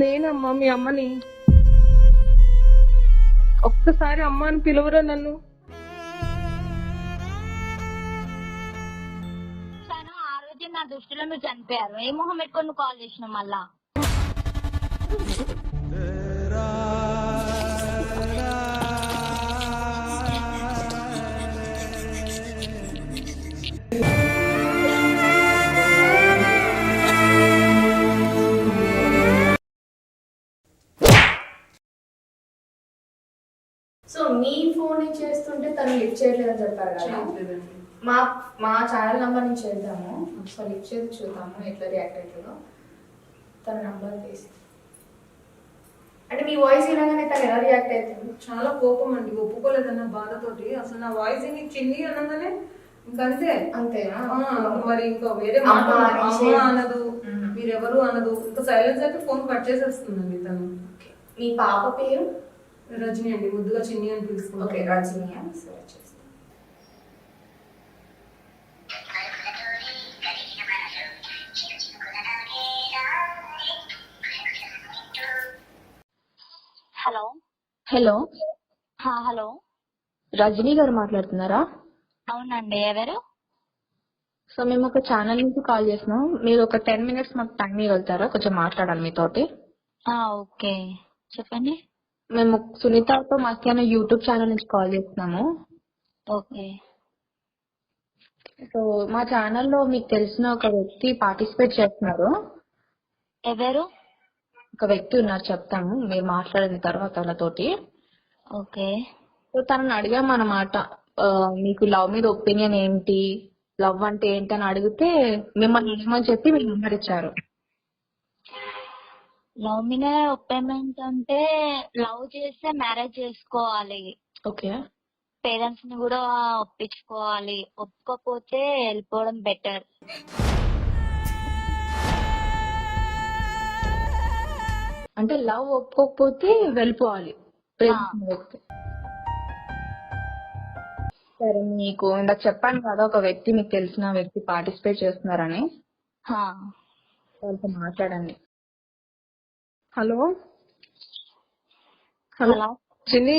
నేనమ్మా మీ అమ్మని. ఒక్కసారి అమ్మ అని పిలువరా నన్ను? తను ఆ రోజు నా దృష్టిలో నువ్వు చనిపోయారు. ఏ మొహం పెట్టుకొని కాల్ చేసిన మళ్ళా? నుంచి చేస్తుంటే తను లిఫ్ట్ చేయట్లేదని చెప్పారు కదా. మా మా ఛానల్ నెంబర్ నుంచి చేద్దాము. సో లిఫ్ట్ చేసి చూద్దాము ఎట్లా రియాక్ట్ అవుతుందో. తన నెంబర్ తీసి. అంటే మీ వాయిస్ వినగానే తను ఎలా రియాక్ట్ అవుతుంది? చాలా కోపం అండి. ఒప్పుకోలేదన్న బాధతోటి. అసలు నా వాయిస్ని చిన్ని అనగానే ఇంకంతే అంతేనా మరి ఇంకా వేరే మాట అని అమ్మ అనదు. మీరెవరు అనదు. ఇంకా సైలెన్స్ అయితే ఫోన్ కట్ చేసేస్తుందండి తను. మీ పాప పేరు? రజని అండి ముద్దుగా చిన్ని అని ఓకే పిలుచుకుంటాను రజనీ అని సెర్చ్ చేస్తాం. హలో. హలో. హా హలో. రజనీ గారు మాట్లాడుతున్నారా? అవునండి ఎవరు? సో మేము ఒక ఛానల్ నుంచి కాల్ చేసినాం మీరు ఒక టెన్ మినిట్స్ మాకు టైం ఇవ్వగలుగుతారా? కొంచెం మాట్లాడాలి మీతోటి. ఆ, ఓకే. చెప్పండి. మేము సునీతతో మధ్యాహ్నం యూట్యూబ్ ఛానల్ నుంచి కాల్ చేస్తున్నాము. ఓకే. సో మా ఛానల్లో మీకు తెలిసిన ఒక వ్యక్తి పార్టిసిపేట్ చేస్తున్నారు. ఎవరు? ఒక వ్యక్తి ఉన్నారు చెప్తాము. మీరు మాట్లాడిన తర్వాత వాళ్ళతోటి. ఓకే. సో తనని అడిగాం అన్నమాట. మీకు లవ్ మీద ఒపీనియన్ ఏంటి? లవ్ అంటే ఏంటి అని అడిగితే మిమ్మల్ని అడగమని చెప్పి మీ నెంబర్ ఇచ్చారు. లవ్ మీద ఒప్పేమెంట్ అంటే లవ్ చేస్తే మ్యారేజ్ చేసుకోవాలి. ఓకే. పేరెంట్స్ని కూడా ఒప్పించుకోవాలి. ఒప్పుకోకపోతే వెళ్ళిపోవడం బెటర్. అంటే లవ్ ఒప్పుకోకపోతే వెళ్ళిపోవాలి. సరే మీకు ఇందాక చెప్పాను కదా ఒక వ్యక్తి మీకు తెలిసిన వ్యక్తి పార్టిసిపేట్ చేస్తున్నారని. వాళ్ళతో మాట్లాడండి. హలో? హలో? చిన్ని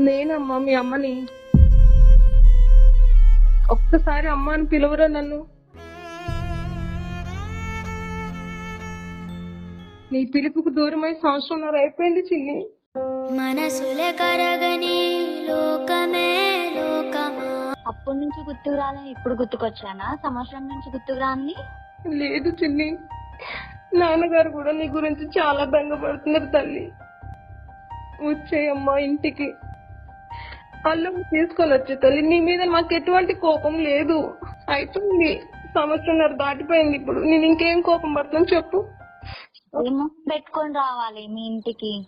నేనమ్మా మీ అమ్మని. ఒక్కసారి అమ్మ అని పిలువరా నన్ను? నీ పిలుపుకు దూరమై సంవత్సరంన్నర అయిపోయింది చిన్ని మనసుల కరగని లోకమే లోకమా? అప్పటి నుంచి గుర్తుకు రాలని ఇప్పుడు గుర్తుకొచ్చానా? సంవత్సరం నుంచి గుర్తుకు రాని లేదు చిన్ని నాన్నగారు కూడా నీ గురించి చాలా బెంగపడుతున్నారు తల్లి. వచ్చేయమ్మా ఇంటికి. అల్లం తీసుకొని వచ్చే తల్లి నీ మీద మాకు ఎటువంటి కోపం లేదు. అయిపోయింది. సంవత్సరంన్నర దాటిపోయింది ఇప్పుడు. నేను ఇంకేం కోపం పడుతున్నాను చెప్పు. పెట్టుకొని రావాలి మీ ఇంటికి.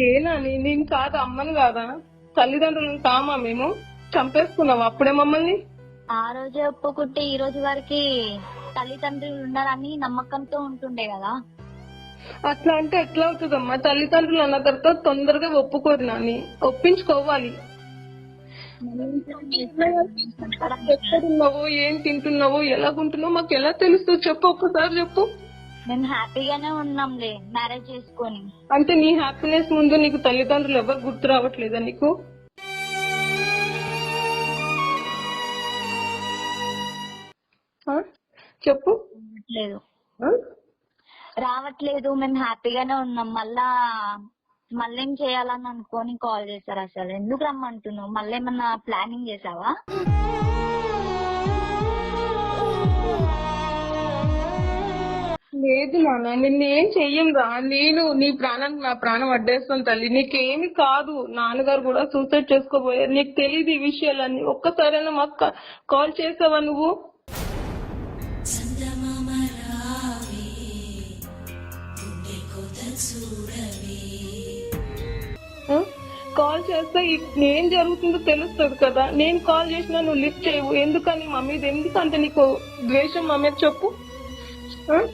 ఏనాని నేను కాదు అమ్మని కాదా? తల్లిదండ్రులను కామా మేము? చంపేసుకున్నావా అప్పుడే మమ్మల్ని? ఆ రోజే ఒప్పుకుంటే ఈ రోజు వరకు తల్లిదండ్రులు ఉన్నారని నమ్మకంతో ఉంటుండే కదా. అట్లా అంటే ఎట్లా అవుతుందమ్మా? తల్లిదండ్రులు అన్న తర్వాత తొందరగా ఒప్పుకోరు నాని. ఒప్పించుకోవాలి. ఎక్కడున్నావో ఏం తింటున్నావో ఎలాగుంటున్నావో మాకు ఎలా తెలుస్తుంది చెప్పు ఒక్కసారి చెప్పు. మేము హ్యాపీగానే ఉన్నాంలే మ్యారేజ్ చేసుకొని. అంటే నీ హ్యాపీనెస్ ముందు నీకు తల్లిదండ్రులు ఎవరు గుర్తు రావట్లేదా నీకు? చెప్పు. లేదు? రావట్లేదు. మేము హ్యాపీగానే ఉన్నాం. మళ్ళా మళ్ళీ ఏం చేయాలని అనుకొని కాల్ చేశారు అసలు. ఎందుకు రమ్మంటున్నావు? మళ్ళీ ఏమన్నా ప్లానింగ్ చేసావా లేదు నాన్న నిన్ను ఏం చెయ్యంగా? నేను నీ ప్రాణానికి నా ప్రాణం అడ్డేస్తాను తల్లి. నీకేమి కాదు. నాన్నగారు కూడా సూసైడ్ చేసుకోబోయారు. నీకు తెలియదు ఈ విషయాలన్నీ. ఒక్కసారైనా మాకు కాల్ చేసావా నువ్వు? కాల్ చేస్తే ఏం జరుగుతుందో తెలుస్తుంది కదా. నేను కాల్ చేసినా నువ్వు లిఫ్ట్ చేయవు. ఎందుకని మా మీద ఎందుకంటే నీకు ద్వేషం మా మీద చెప్పు. ఆ?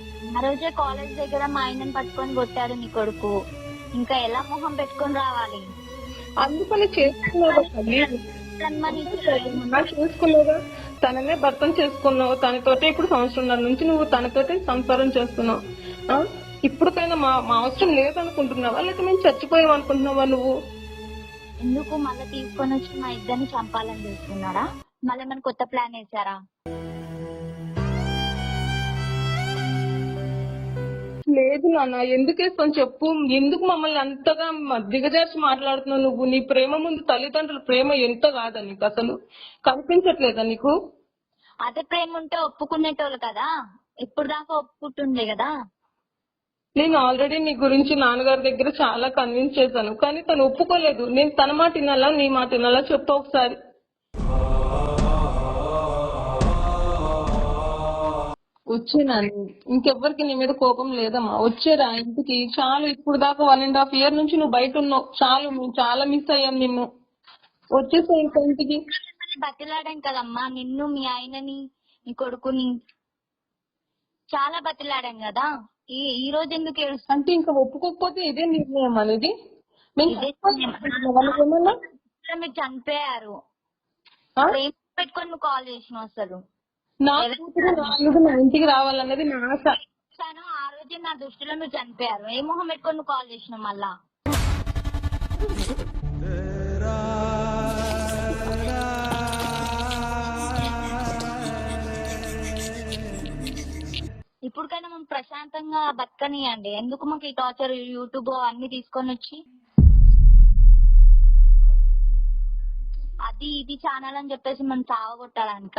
రోజే కాలేజ్ దగ్గర మా ఆయనని పట్టుకొని కొట్టాడు నీ కొడుకు. ఇంకా ఎలా మొహం పెట్టుకొని రావాలి? అందుకని చేసుకున్నావా తననే భర్తం చేసుకున్నావు. తనతోటే ఇప్పుడు సంవత్సరంన్నర నుంచి నువ్వు తనతోటే సంసారం చేస్తున్నావు. ఆ? ఇప్పటికైనా మా మా అవసరం లేదనుకుంటున్నావా? లేక మేము చచ్చిపోయాం అనుకుంటున్నావా నువ్వు? ఎందుకు మళ్ళీ తీసుకొని వచ్చి మా ఇద్దరిని చంపాలని చూస్తున్నాడా మళ్ళీ మన కొత్త ప్లాన్ వేసారా లేదు నాన్న ఎందుకు వేస్తాను చెప్పు. ఎందుకు మమ్మల్ని అంతగా దిగజార్చి మాట్లాడుతున్నావు నువ్వు? నీ ప్రేమ ముందు తల్లిదండ్రుల ప్రేమ ఎంత కాదా నీకు అసలు? కనిపించట్లేదా నీకు? అదే ప్రేమ ఉంటే ఒప్పుకునేటోళ్ళు కదా. ఇప్పుడు దాకా ఒప్పుకుంటుండే కదా. నేను ఆల్రెడీ నీ గురించి నాన్నగారి దగ్గర చాలా కన్విన్స్ చేశాను. కానీ తను ఒప్పుకోలేదు. నేను తన మాట వినాలా నీ మాట వినాలా చెప్పు ఒకసారి. వచ్చేనా ఇంకెవ్వరికి నీ మీద కోపం లేదమ్మా. వచ్చేరా ఇంటికి? చాలు ఇప్పుడు దాకా వన్ అండ్ హాఫ్ ఇయర్ నుంచి నువ్వు బయట ఉన్నావు. చాలు మేము చాలా మిస్ అయ్యాం నిన్ను. వచ్చేసా ఇంకా ఇంటికి. బతిలాడాం కదమ్మా. నిన్ను మీ ఆయనని నీ కొడుకుని చాలా బతిలాడాం కదా. ఈ ఈ రోజు ఎందుకు ఏడుస్తా? అంటే ఇంకా ఒప్పుకోకపోతే ఇదే నిర్ణయం అనేది. మేము ఇదే వాళ్ళకేమన్నా? మీరు చనిపోయారు. ఆ? ప్రేమ పెట్టుకొని నువ్వు కాల్ చేసినావు అసలు? నా కూతురు ఇంటికి రావాలన్నది నా ఆశ. తను ఆ రోజే నా దృష్టిలో నువ్వు చనిపోయారు. ఏ మొహం పెట్టుకొని నువ్వు కాల్ చేసినావు మళ్ళా? ఇప్పటికైనా మనం ప్రశాంతంగా బతకనియండి. ఎందుకు మాకు ఈ టార్చర్ యూట్యూబ్ అన్ని తీసుకొని వచ్చి? అది ఇది ఛానల్ అని చెప్పేసి మనం చావగొట్టాలనుక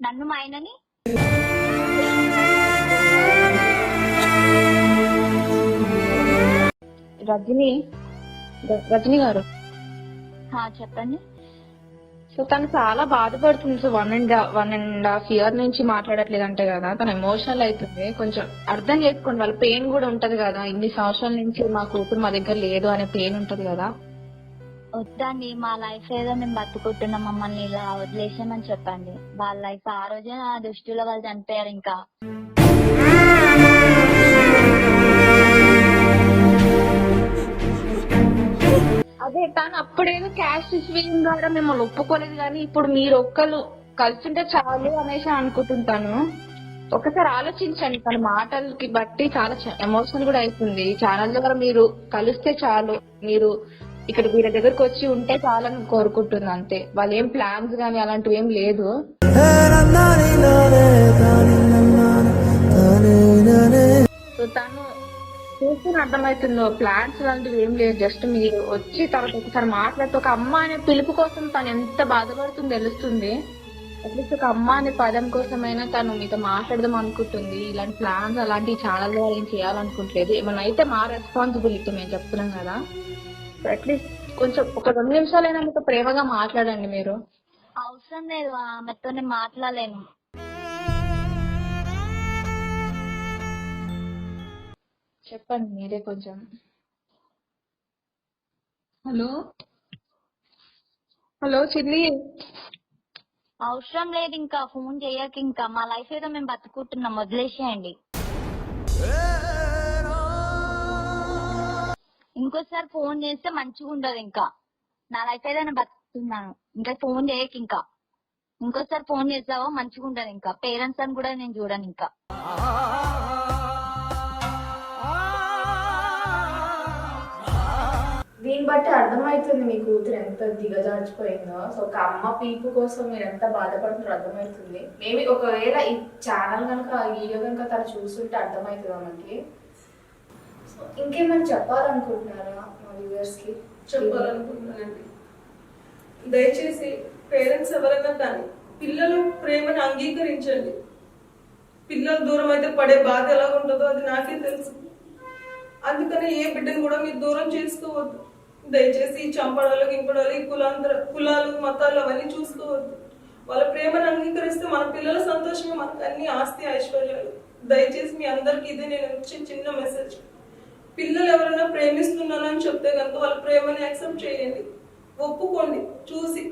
నన్ను మా ఆయనని? రజని రజని గారు. చెప్పండి. సో తను చాలా బాధపడుతుంది. So one and one and half year నుంచి మాట్లాడట్లేదు అంటే కదా తను ఎమోషనల్ అవుతుంది కొంచెం అర్థం చేసుకోండి వాళ్ళ పెయిన్ కూడా ఉంటది కదా. ఇన్ని సంవత్సరాల నుంచి మా కూతురు మా దగ్గర లేదు అనే పెయిన్ ఉంటది కదా. వద్దండి మా లైఫ్ ఏదో మేము బతుకుంటున్నాం మమ్మల్ని ఇలా వదిలేసామని చెప్పండి. వాళ్ళ లైఫ్ ఆ రోజే దృష్టిలో వాళ్ళు చనిపోయారు ఇంకా. అదే తను అప్పుడేదో క్యాష్ సిచ్యువేషన్ ద్వారా మిమ్మల్ని ఒప్పుకోలేదు కానీ ఇప్పుడు మీరు ఒక్కరు కలిసింటే చాలు అనేసి అనుకుంటుంటాను. ఒకసారి ఆలోచించండి తన మాటలకి బట్టి చాలా ఎమోషనల్ కూడా అవుతుంది ఛానల్ ద్వారా మీరు కలిస్తే చాలు. మీరు ఇక్కడ వీళ్ళ దగ్గరకు వచ్చి ఉంటే చాలని కోరుకుంటుంది అంతే. వాళ్ళు ఏం ప్లాన్స్ గానీ అలాంటివి ఏం లేదు. తను చూస్తే అర్థమవుతుందో. ప్లాన్స్ లాంటివి ఏం లేదు జస్ట్ మీరు వచ్చి తర్వాత ఒకసారి మాట్లాడితే ఒక అమ్మ అనే పిలుపు కోసం తను ఎంత బాధపడుతుందో తెలుస్తుంది. అట్లీస్ట్ ఒక అమ్మ అనే పదం కోసమైనా తను మీతో మాట్లాడదాం అనుకుంటుంది. ఇలాంటి ప్లాన్స్ అలాంటి ఛానల్ ద్వారా ఏం చేయాలనుకుంటలేదు. ఏమైనా అయితే మా రెస్పాన్సిబిలిటీ మేము చెప్తున్నాం కదా. అట్లీస్ట్ కొంచెం ఒక రెండు నిమిషాలైనా మీతో ప్రేమగా మాట్లాడండి మీరు. అవసరం లేదు. ఆమెతో మాట్లాడలేను. చెప్పండి మీరే కొంచెం. హలో. హలో చిల్లి అవసరం లేదు ఇంకా ఫోన్ చేయక ఇంకా. మా లైఫ్ ఏదో మేము బతుకుంటున్నాం వదిలేసేయండి. ఇంకోసారి ఫోన్ చేస్తే మంచిగా ఉండదు ఇంకా. నా లైఫ్ ఏదైనా నేను బతుకుతున్నాను. ఇంకా ఫోన్ చేయక ఇంకా. ఇంకోసారి ఫోన్ చేసావో మంచిగా ఉండదు ఇంకా. పేరెంట్స్ అని కూడా నేను చూడను ఇంకా. దీన్ని బట్టి అర్థమవుతుంది మీ కూతురు ఎంత దిగజార్చిపోయిందో. సో ఒక అమ్మ పీపు కోసం మీరు ఎంత బాధపడుతున్నారో అర్థమవుతుంది. మేబీ ఒకవేళ ఈ ఛానల్ కనుక వీడియో కనుక తను చూస్తుంటే అర్థమవుతుంది మనకి? సో ఇంకేమైనా చెప్పాలనుకుంటున్నారా మా వ్యూవర్స్కి చెప్పాలనుకుంటున్నానండి. దయచేసి పేరెంట్స్ ఎవరైనా కానీ పిల్లల ప్రేమను అంగీకరించండి. పిల్లలు దూరం అయితే పడే బాధ ఎలా ఉంటుందో అది నాకే తెలుసు. అందుకని ఏ బిడ్డను కూడా మీరు దూరం చేసుకోవద్దు. దయచేసి చంపడాలు గింపడాలు కులాంతర కులాలు మతాలు అవన్నీ చూసుకోవద్దు వాళ్ళ ప్రేమను అంగీకరిస్తే మన పిల్లల సంతోషమే మనకు అన్ని ఆస్తి ఐశ్వర్యాలు. దయచేసి మీ అందరికి ఇదే నేను ఇచ్చే చిన్న మెసేజ్ పిల్లలు ఎవరైనా ప్రేమిస్తున్నానని చెప్తే కనుక వాళ్ళ ప్రేమని యాక్సెప్ట్ చేయండి. ఒప్పుకోండి. చూసి